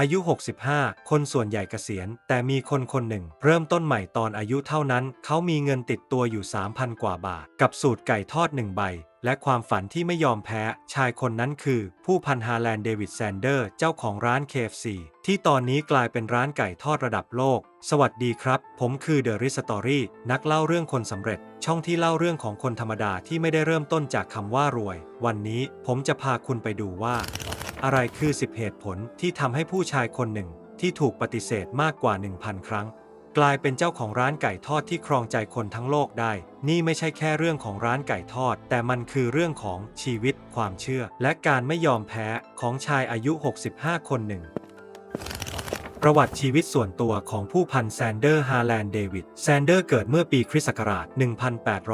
อายุ 65 คนส่วนใหญ่เกษียณ แต่มีคนคนหนึ่ง เริ่มต้นใหม่ตอนอายุเท่านั้น เขามีเงินติดตัวอยู่ 3,000 กว่าบาท กับสูตรไก่ทอดหนึ่งใบ และความฝันที่ไม่ยอมแพ้ ชายคนนั้นคือ ผู้พันฮาแลนด์เดวิดแซนเดอร์ เจ้าของร้าน KFC ที่ตอนนี้กลายเป็นร้านไก่ทอดระดับโลก สวัสดีครับ ผมคือเดอะริสตอรี่นักเล่าเรื่องคนสำเร็จ ช่องที่เล่าเรื่องของคนธรรมดาที่ไม่ได้เริ่มต้นจากคำว่ารวย วันนี้ผมจะพาคุณไปดูว่า อะไรคือ 10 เหตุผลที่ทำให้ผู้ชายคนหนึ่งที่ถูกปฏิเสธมากกว่า 1,000 ครั้ง กลายเป็นเจ้าของร้านไก่ทอดที่ครองใจคนทั้งโลกได้ นี่ไม่ใช่แค่เรื่องของร้านไก่ทอด แต่มันคือเรื่องของชีวิต ความเชื่อ และการไม่ยอมแพ้ของชายอายุ 65 คนหนึ่ง ประวัติชีวิตส่วนตัวของผู้พันแซนเดอร์ฮาแลนด์เดวิด แซนเดอร์เกิดเมื่อปีคริสต์ศักราช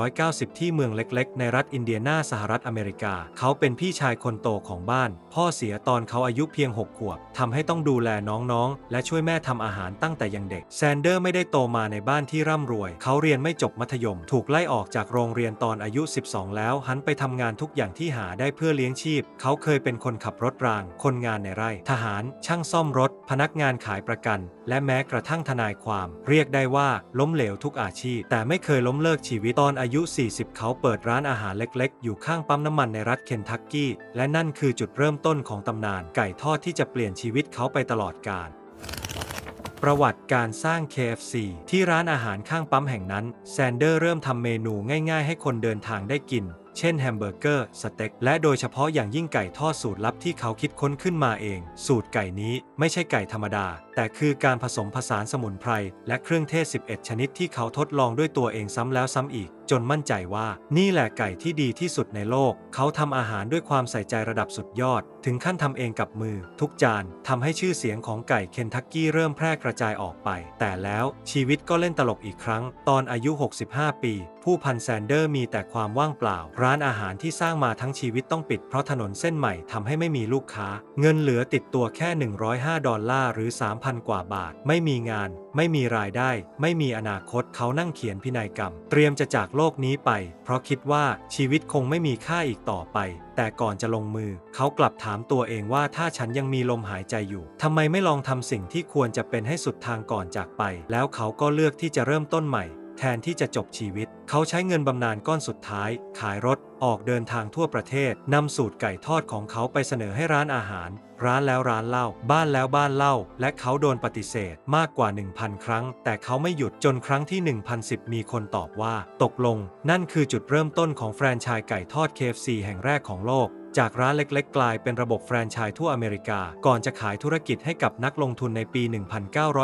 1890 ที่เมืองเล็กๆ ในรัฐอินเดียนาสหรัฐอเมริกา เขาเป็นพี่ชายคนโตของบ้าน พ่อเสียตอนเขาอายุเพียง 6 ขวบทำให้ต้องดูแลน้องๆ และช่วยแม่ทำอาหารตั้งแต่ยังเด็ก แซนเดอร์ไม่ได้โตมาในบ้านที่ร่ำรวย เขาเรียนไม่จบมัธยม ถูกไล่ออกจากโรงเรียนตอนอายุ 12 แล้ว หันไปทำงานทุกอย่างที่หาได้เพื่อเลี้ยงชีพ เขาเคยเป็นคนขับรถราง คนงานในไร่ ทหาร ช่างซ่อมรถ พนักงานขายประกัน และแม้กระทั่งทนายความ เรียกได้ว่าล้มเหลวทุกอาชีพ แต่ไม่เคยล้มเลิกชีวิตตอนอายุ 40 เขาเปิดร้านอาหารเล็กๆ อยู่ข้างปั๊มน้ำมันในรัฐเคนทักกี้ และนั่นคือจุดเริ่มต้นของตำนานไก่ทอดที่จะเปลี่ยนชีวิตเขาไปตลอดกาลประวัติการสร้าง KFC ที่ร้านอาหารข้างปั๊มแห่งนั้น แซนเดอร์เริ่มทำเมนูง่ายๆ ให้คนเดินทางได้กิน เช่นแฮมเบอร์เกอร์สเต็กและโดยเฉพาะอย่างยิ่งไก่ทอดสูตรลับที่เขาคิดค้นขึ้นมาเอง สูตรไก่นี้ไม่ใช่ไก่ธรรมดา แต่คือการผสมผสานสมุนไพรและเครื่องเทศ 11 ชนิดที่เขาทดลองด้วยตัวเองซ้ำแล้วซ้ำอีก จนมั่นใจว่านี่แหละไก่ที่ดีที่สุดในโลก เขาทำอาหารด้วยความใส่ใจระดับสุดยอด ถึงขั้นทำเองกับมือ ทุกจานทำให้ชื่อเสียงของไก่เคนทักกี้เริ่มแพร่กระจายออกไป แต่แล้วชีวิตก็เล่นตลกอีกครั้ง ตอนอายุ 65 ปี ผู้พันแซนเดอร์มีแต่ความว่างเปล่า ร้านอาหารที่สร้างมาทั้งชีวิตต้องปิดเพราะถนนเส้นใหม่ทำให้ไม่มีลูกค้า เงินเหลือติดตัวแค่ 105 ดอลลาร์หรือ 3,000 กว่าบาท ไม่มีงาน ไม่มีรายได้ ไม่มีอนาคตเขานั่งเขียนพินัยกรรม เตรียมจะจากโลกนี้ไป เพราะคิดว่าชีวิตคงไม่มีค่าอีกต่อไป แต่ก่อนจะลงมือ เขากลับถามตัวเองว่าถ้าฉันยังมีลมหายใจอยู่ทำไมไม่ลองทำสิ่งที่ควรจะเป็นให้สุดทางก่อนจากไป แล้วเขาก็เลือกที่จะเริ่มต้นใหม่ แทนที่จะจบชีวิต เขาใช้เงินบำนาญก้อนสุดท้าย ขายรถ ออกเดินทางทั่วประเทศ นำสูตรไก่ทอดของเขาไปเสนอให้ร้านอาหาร ร้านแล้วร้านเล่า บ้านแล้วบ้านเล่า และเขาโดนปฏิเสธมากกว่า 1,000 ครั้ง แต่เขาไม่หยุดจนครั้งที่ 1,010 มีคนตอบว่า ตกลง นั่นคือจุดเริ่มต้นของแฟรนไชส์ไก่ทอด KFC แห่งแรกของโลก จากร้านเล็กๆ กลายเป็นระบบแฟรนไชส์ทั่วอเมริกา ก่อนจะขายธุรกิจให้กับนักลงทุนในปี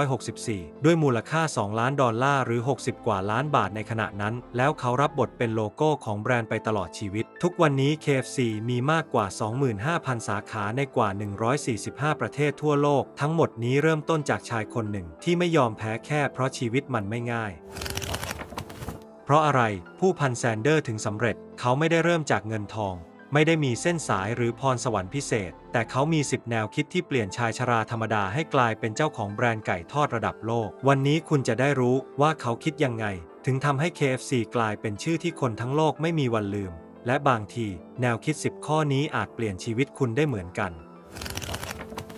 1964 ด้วยมูลค่า 2 ล้านดอลลาร์หรือ 60 กว่าล้านบาทในขณะนั้น แล้วเขารับบทเป็นโลโก้ของแบรนด์ไปตลอดชีวิต ทุกวันนี้ KFC มีมากกว่า 25,000 สาขาในกว่า 145 ประเทศทั่วโลก ทั้งหมดนี้เริ่มต้นจากชายคนหนึ่ง ที่ไม่ยอมแพ้แค่เพราะชีวิตมันไม่ง่ายเพราะอะไรผู้พันแซนเดอร์ถึงสำเร็จ เขาไม่ได้เริ่มจากเงินทอง ไม่ได้มีเส้นสายหรือพรสวรรค์พิเศษ แต่เขามี 10 แนวคิดที่เปลี่ยนชายชราธรรมดาให้กลายเป็นเจ้าของแบรนด์ไก่ทอดระดับโลก วันนี้คุณจะได้รู้ว่าเขาคิดยังไง ถึงทำให้ KFC กลายเป็นชื่อที่คนทั้งโลกไม่มีวันลืม และบางที แนวคิด 10 ข้อนี้อาจเปลี่ยนชีวิตคุณได้เหมือนกัน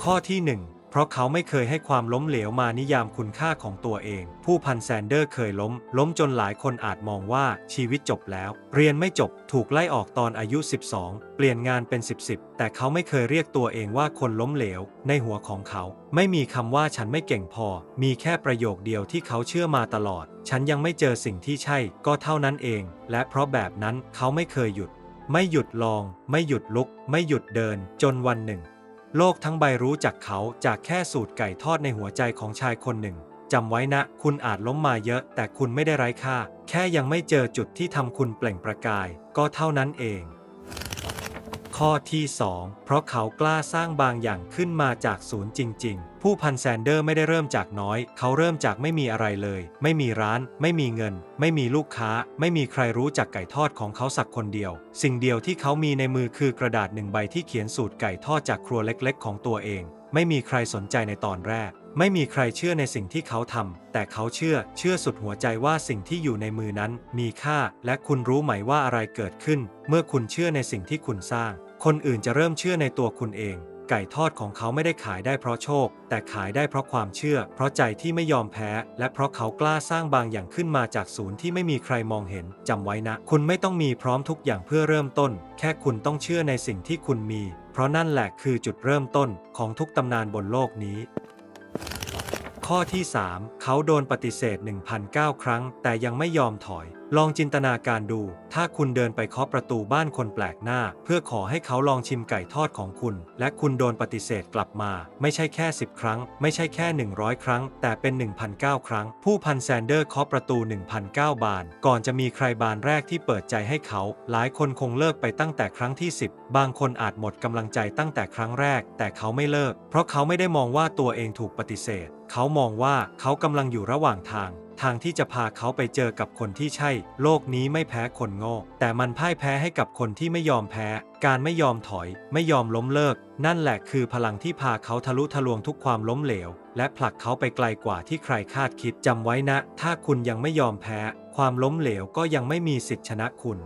ข้อที่ 1 เพราะเขาไม่เคยให้ความล้มเหลวมานิยามคุณค่าของตัวเอง ผู้พันแซนเดอร์เคยล้ม ล้มจนหลายคนอาจมองว่าชีวิตจบแล้ว เรียนไม่จบถูกไล่ออกตอนอายุ 12 เปลี่ยนงานเป็น 10 10 แต่เขาไม่เคยเรียกตัวเองว่าคนล้มเหลว ในหัวของเขา ไม่มีคำว่าฉันไม่เก่งพอ มีแค่ประโยคเดียวที่เขาเชื่อมาตลอด ฉันยังไม่เจอสิ่งที่ใช่ ก็เท่านั้นเอง และเพราะแบบนั้นเขาไม่เคยหยุด ไม่หยุดลอง ไม่หยุดลุก ไม่หยุดเดิน จนวันหนึ่ง โลกทั้งใบรู้จักเขาจากแค่สูตรไก่ทอดในหัวใจของชายคนหนึ่งจำไว้นะ คุณอาจล้มมาเยอะ แต่คุณไม่ได้ไร้ค่า แค่ยังไม่เจอจุดที่ทำคุณเปล่งประกาย ก็เท่านั้นเอง ข้อที่ 2 เพราะเขากล้าสร้างบางอย่างขึ้นมาจากศูนย์จริง ๆ ผู้พันแซนเดอร์ไม่ได้เริ่มจากน้อย เขาเริ่มจากไม่มีอะไรเลย ไม่มีร้าน ไม่มีเงิน ไม่มีลูกค้า ไม่มีใครรู้จักไก่ทอดของเขาสักคนเดียว สิ่งเดียวที่เขามีในมือคือกระดาษหนึ่งใบที่เขียนสูตรไก่ทอดจากครัวเล็ก ๆ ของตัวเอง ไม่มีใครสนใจในตอนแรก ไม่มีใครเชื่อในสิ่งที่เขาทำ แต่เขาเชื่อ เชื่อสุดหัวใจว่าสิ่งที่อยู่ในมือนั้น มีค่า และคุณรู้ไหมว่าอะไรเกิดขึ้น เมื่อคุณเชื่อในสิ่งที่คุณสร้าง คนอื่นจะเริ่มเชื่อในตัวคุณเอง ไก่ทอดของเขาไม่ได้ขายได้เพราะโชค แต่ขายได้เพราะความเชื่อ เพราะใจที่ไม่ยอมแพ้ และเพราะเขากล้าสร้างบางอย่างขึ้นมาจากศูนย์ที่ไม่มีใครมองเห็น จำไว้นะ คุณไม่ต้องมีพร้อมทุกอย่างเพื่อเริ่มต้น แค่คุณต้องเชื่อในสิ่งที่คุณมี เพราะนั่นแหละคือจุดเริ่มต้นของทุกตำนานบนโลกนี้ ข้อที่ 3 เขาโดนปฏิเสธ 1,009 ครั้ง แต่ยังไม่ยอมถอย ลองจินตนาการดู ถ้าคุณเดินไปเคาะประตูบ้านคนแปลกหน้า เพื่อขอให้เขาลองชิมไก่ทอดของคุณ และคุณโดนปฏิเสธกลับมา ไม่ใช่แค่ 10 ครั้ง ไม่ใช่แค่ 100 ครั้ง แต่เป็น 1,009 ครั้ง ผู้พันแซนเดอร์เคาะประตู 1,009 บาน ก่อนจะมีใครบานแรกที่เปิดใจให้เขา หลายคนคงเลิกไปตั้งแต่ครั้งที่ 10 บางคนอาจหมดกำลังใจตั้งแต่ครั้งแรก แต่เขาไม่เลิก เพราะเขาไม่ได้มองว่าตัวเองถูกปฏิเสธ เขามองว่าเขากำลังอยู่ระหว่างทาง ทางที่จะพาเขาไปเจอกับคนที่ใช่ โลกนี้ไม่แพ้คนโง่ แต่มันพ่ายแพ้ให้กับคนที่ไม่ยอมแพ้ การไม่ยอมถอย ไม่ยอมล้มเลิก นั่นแหละคือพลังที่พาเขาทะลุทะลวงทุกความล้มเหลว และผลักเขาไปไกลกว่าที่ใครคาดคิดจำไว้นะ ถ้าคุณยังไม่ยอมแพ้ ความล้มเหลวก็ยังไม่มีสิทธิชนะคุณ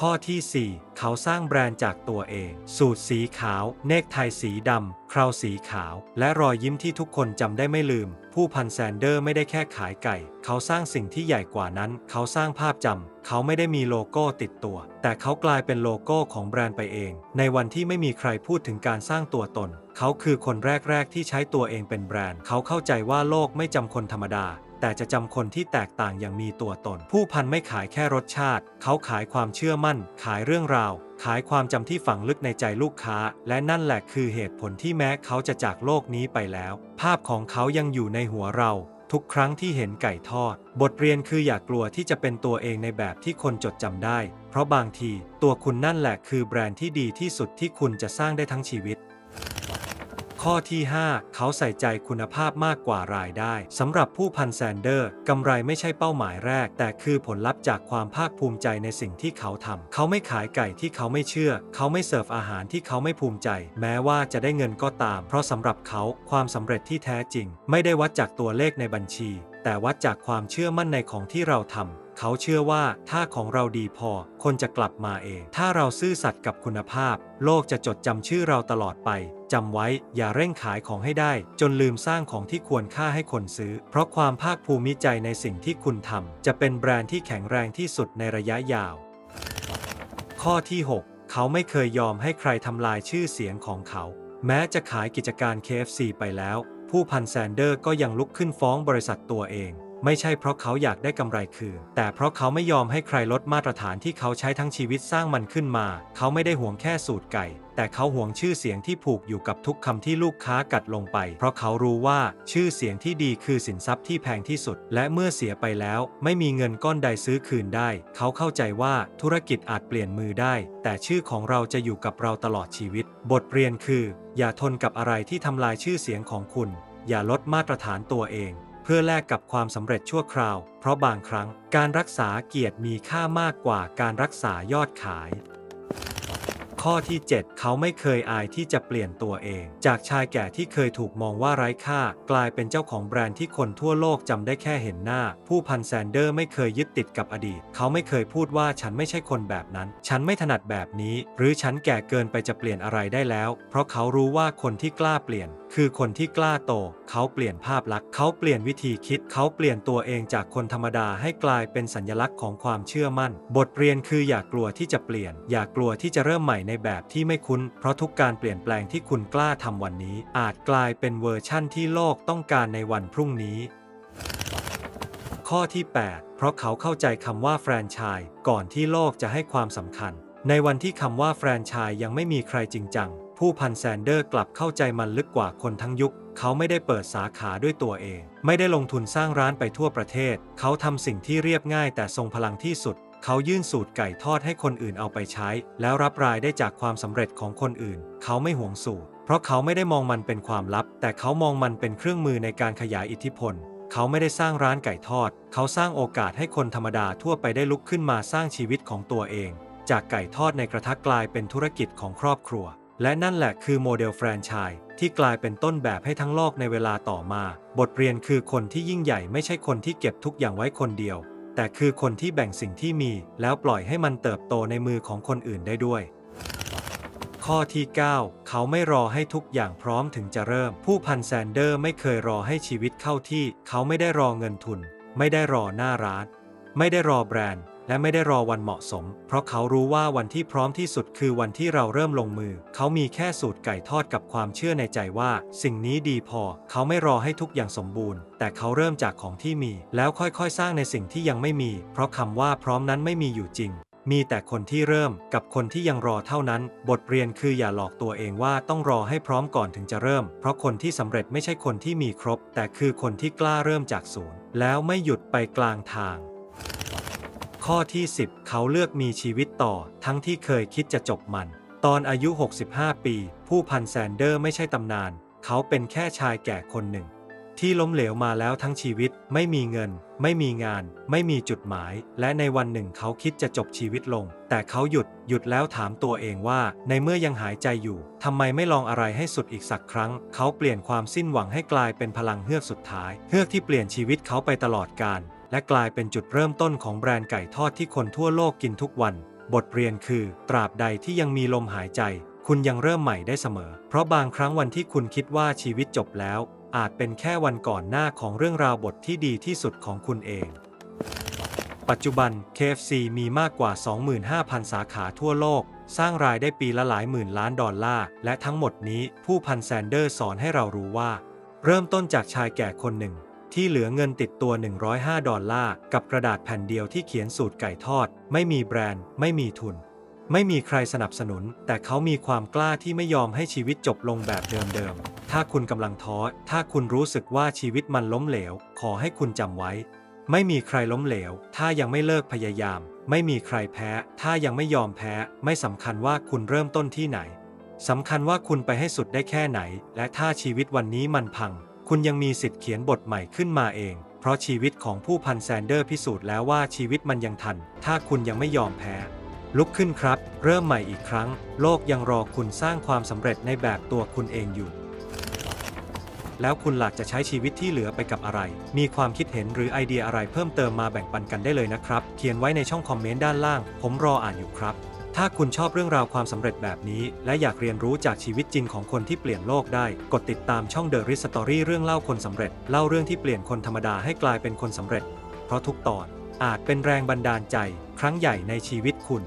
ข้อที่ 4 เขาสร้างแบรนด์จากตัวเอง สูตรสีขาว เนกไทสีดำ คราวสีขาว และรอยยิ้มที่ทุกคนจำได้ไม่ลืม ผู้พันแซนเดอร์ไม่ได้แค่ขายไก่ เขาสร้างสิ่งที่ใหญ่กว่านั้น เขาสร้างภาพจำ เขาไม่ได้มีโลโก้ติดตัว แต่เขากลายเป็นโลโก้ของแบรนด์ไปเอง ในวันที่ไม่มีใครพูดถึงการสร้างตัวตน เขาคือคนแรก ๆ ที่ใช้ตัวเองเป็นแบรนด์ เขาเข้าใจว่าโลกไม่จำคนธรรมดา แต่จะจำคนที่แตกต่างอย่างมีตัวตน ผู้พันไม่ขายแค่รสชาติ เขาขายความเชื่อมั่น ขายเรื่องราว ขายความจำที่ฝังลึกในใจลูกค้า และนั่นแหละคือเหตุผลที่แม้เขาจะจากโลกนี้ไปแล้ว ภาพของเขายังอยู่ในหัวเรา ทุกครั้งที่เห็นไก่ทอด บทเรียนคืออย่ากกลัวที่จะเป็นตัวเองในแบบที่คนจดจำได้ เพราะบางที ตัวคุณนั่นแหละคือแบรนด์ที่ดีที่สุดที่คุณจะสร้างได้ทั้งชีวิต ข้อที่ 5 เขาใส่ใจคุณภาพมากกว่ารายได้สำหรับผู้พันแซนเดอร์กำไรไม่ใช่เป้าหมายแรก แต่คือผลลัพธ์จากความภาคภูมิใจในสิ่งที่เขาทำเขาไม่ขายไก่ที่เขาไม่เชื่อ เขาไม่เสิร์ฟอาหารที่เขาไม่ภูมิใจ แม้ว่าจะได้เงินก็ตาม เพราะสำหรับเขาความสำเร็จที่แท้จริง ไม่ได้วัดจากตัวเลขในบัญชี แต่วัดจากความเชื่อมั่นในของที่เราทำเขาเชื่อว่าถ้าของเราดีพอ คนจะกลับมาเอง ถ้าเราซื่อสัตย์กับคุณภาพ โลกจะจดจำชื่อเราตลอดไป จำไว้อย่าเร่งขายของให้ได้ จนลืมสร้างของที่ควรค่าให้คนซื้อ เพราะความภาคภูมิใจในสิ่งที่คุณทำจะเป็นแบรนด์ที่แข็งแรงที่สุดในระยะยาว ข้อที่ 6 เขาไม่เคยยอมให้ใครทำลายชื่อเสียงของเขา แม้จะขายกิจการ KFC ไปแล้ว ผู้พันแซนเดอร์ก็ยังลุกขึ้นฟ้องบริษัทตัวเอง ไม่ใช่เพราะเขาอยากได้กำไรคืนแต่เพราะเขาไม่ยอมให้ใครลดมาตรฐานที่เขาใช้ทั้งชีวิตสร้างมันขึ้นมา เขาไม่ได้ห่วงแค่สูตรไก่ แต่เขาห่วงชื่อเสียงที่ผูกอยู่กับทุกคำที่ลูกค้ากัดลงไป เพราะเขารู้ว่าชื่อเสียงที่ดีคือสินทรัพย์ที่แพงที่สุด และเมื่อเสียไปแล้ว ไม่มีเงินก้อนใดซื้อคืนได้ เขาเข้าใจว่าธุรกิจอาจเปลี่ยนมือได้ แต่ชื่อของเราจะอยู่กับเราตลอดชีวิต บทเรียนคือ อย่าทนกับอะไรที่ทำลายชื่อเสียงของคุณ อย่าลดมาตรฐานตัวเอง เพื่อแลกกับความสำเร็จชั่วคราว เพราะบางครั้งการรักษาเกียรติมีค่ามากกว่าการรักษายอดขาย ข้อที่ 7 เขาไม่เคยอายที่จะเปลี่ยนตัวเอง จากชายแก่ที่เคยถูกมองว่าไร้ค่า กลายเป็นเจ้าของแบรนด์ที่คนทั่วโลกจำได้แค่เห็นหน้า ผู้พันแซนเดอร์ไม่เคยยึดติดกับอดีต เขาไม่เคยพูดว่าฉันไม่ใช่คนแบบนั้น ฉันไม่ถนัดแบบนี้ หรือฉันแก่เกินไปจะเปลี่ยนอะไรได้แล้ว เพราะเขารู้ว่าคนที่กล้าเปลี่ยน คือคนที่กล้าโต เขาเปลี่ยนภาพลักษณ์ เขาเปลี่ยนวิธีคิด เขาเปลี่ยนตัวเองจากคนธรรมดาให้กลายเป็นสัญลักษณ์ของความเชื่อมั่น บทเรียนคืออย่ากลัวที่จะเปลี่ยน อย่ากลัวที่จะเริ่มใหม่ในแบบที่ไม่คุ้น เพราะทุกการเปลี่ยนแปลงที่คุณกล้าทำวันนี้ อาจกลายเป็นเวอร์ชั่นที่โลกต้องการในวันพรุ่งนี้ ข้อที่ 8 เพราะเขาเข้าใจคำว่าแฟรนไชส์ก่อนที่โลกจะให้ความสำคัญ ในวันที่คำว่าแฟรนไชส์ยังไม่มีใครจริงจัง ผู้พันแซนเดอร์กลับเข้าใจมันลึกกว่าคนทั้งยุค เขาไม่ได้เปิดสาขาด้วยตัวเอง ไม่ได้ลงทุนสร้างร้านไปทั่วประเทศ เขาทำสิ่งที่เรียบง่ายแต่ทรงพลังที่สุด เขายื่นสูตรไก่ทอดให้คนอื่นเอาไปใช้ แล้วรับรายได้จากความสำเร็จของคนอื่น เขาไม่หวงสูตร เพราะเขาไม่ได้มองมันเป็นความลับ แต่เขามองมันเป็นเครื่องมือในการขยายอิทธิพลเขาไม่ได้สร้างร้านไก่ทอด เขาสร้างโอกาสให้คนธรรมดาทั่วไปได้ลุกขึ้นมาสร้างชีวิตของตัวเอง จากไก่ทอดในกระทะกลายเป็นธุรกิจของครอบครัว และนั่นแหละคือโมเดลแฟรนไชส์ที่กลายเป็นต้นแบบให้ทั้งโลกในเวลาต่อมา บทเรียนคือคนที่ยิ่งใหญ่ไม่ใช่คนที่เก็บทุกอย่างไว้คนเดียว แต่คือคนที่แบ่งสิ่งที่มี แล้วปล่อยให้มันเติบโตในมือของคนอื่นได้ด้วย ข้อที่ 9 เขาไม่รอให้ทุกอย่างพร้อมถึงจะเริ่ม ผู้พันแซนเดอร์ไม่เคยรอให้ชีวิตเข้าที่ เขาไม่ได้รอเงินทุน ไม่ได้รอหน้าร้าน ไม่ได้รอแบรนด์ และไม่ได้รอวันเหมาะสม เพราะเขารู้ว่าวันที่พร้อมที่สุดคือวันที่เราเริ่มลงมือ เขามีแค่สูตรไก่ทอดกับความเชื่อในใจว่า สิ่งนี้ดีพอ เขาไม่รอให้ทุกอย่างสมบูรณ์ แต่เขาเริ่มจากของที่มี แล้วค่อยๆ สร้างในสิ่งที่ยังไม่มี เพราะคำว่าพร้อมนั้นไม่มีอยู่จริงมีแต่คนที่เริ่มกับคนที่ยังรอเท่านั้น บทเรียนคืออย่าหลอกตัวเองว่าต้องรอให้พร้อมก่อนถึงจะเริ่ม เพราะคนที่สำเร็จไม่ใช่คนที่มีครบ แต่คือคนที่กล้าเริ่มจากศูนย์ แล้วไม่หยุดไปกลางทาง ข้อที่ 10 เขาเลือกมีชีวิตต่อ ทั้งที่เคยคิดจะจบมัน ตอนอายุ 65 ปี ผู้พันแซนเดอร์ไม่ใช่ตำนาน เขาเป็นแค่ชายแก่คนหนึ่ง ที่ล้มเหลวมาแล้วทั้งชีวิต ไม่มีเงิน ไม่มีงาน ไม่มีจุดหมาย และในวันหนึ่งเขาคิดจะจบชีวิตลง แต่เขาหยุด หยุดแล้วถามตัวเองว่า ในเมื่อยังหายใจอยู่ทำไมไม่ลองอะไรให้สุดอีกสักครั้ง เขาเปลี่ยนความสิ้นหวังให้กลายเป็นพลังเฮือกสุดท้าย เฮือกที่เปลี่ยนชีวิตเขาไปตลอดกาล และกลายเป็นจุดเริ่มต้นของแบรนด์ไก่ทอดที่คนทั่วโลกกินทุกวัน บทเรียนคือ ตราบใดที่ยังมีลมหายใจ คุณยังเริ่มใหม่ได้เสมอ เพราะบางครั้งวันที่คุณคิดว่าชีวิตจบแล้ว อาจเป็นแค่วันก่อนหน้าของเรื่องราวบทที่ดีที่สุดของคุณเอง ปัจจุบัน KFC มีมากกว่า 25,000 สาขาทั่วโลก สร้างรายได้ปีละหลายหมื่นล้านดอลลาร์ และทั้งหมดนี้ผู้พันแซนเดอร์สอนให้เรารู้ว่า เริ่มต้นจากชายแก่คนหนึ่ง ที่เหลือเงินติดตัว 105 ดอลลาร์กับกระดาษแผ่นเดียวที่เขียนสูตรไก่ทอด ไม่มีแบรนด์ ไม่มีทุน ไม่มีใครสนับสนุน แต่เขามีความกล้าที่ไม่ยอมให้ชีวิตจบลงแบบเดิมๆ ถ้าคุณกำลังท้อ ถ้าคุณรู้สึกว่าชีวิตมันล้มเหลว ขอให้คุณจำไว้ ไม่มีใครล้มเหลว ถ้ายังไม่เลิกพยายาม ไม่มีใครแพ้ ถ้ายังไม่ยอมแพ้ ไม่สำคัญว่าคุณเริ่มต้นที่ไหนสำคัญว่าคุณไปให้สุดได้แค่ไหน และถ้าชีวิตวันนี้มันพัง คุณยังมีสิทธิ์เขียนบทใหม่ขึ้นมาเอง เพราะชีวิตของผู้พันแซนเดอร์พิสูจน์แล้วว่าชีวิตมันยังทัน ถ้าคุณยังไม่ยอมแพ้ ลุกขึ้นครับ เริ่มใหม่อีกครั้ง โลกยังรอคุณสร้างความสำเร็จในแบบตัวคุณเองอยู่ แล้วคุณหลักจะใช้ชีวิตที่เหลือไปกับอะไร มีความคิดเห็นหรือไอเดียอะไรเพิ่มเติมมาแบ่งปันกันได้เลยนะครับ เขียนไว้ในช่องคอมเมนต์ด้านล่าง ผมรออ่านอยู่ครับ ถ้าคุณชอบเรื่องราวความสำเร็จแบบนี้ และอยากเรียนรู้จากชีวิตจริงของคนที่เปลี่ยนโลกได้ กดติดตามช่อง The r i s Story เรื่องเล่าคนสำเร็จ เล่าเรื่องที่เปลี่ยนคนธรรมดาให้กลายเป็นคนสำเร็จ เพราะทุกตอนอาจเป็นแรงบันดาลใจ ครั้งใหญ่ในชีวิตคุณ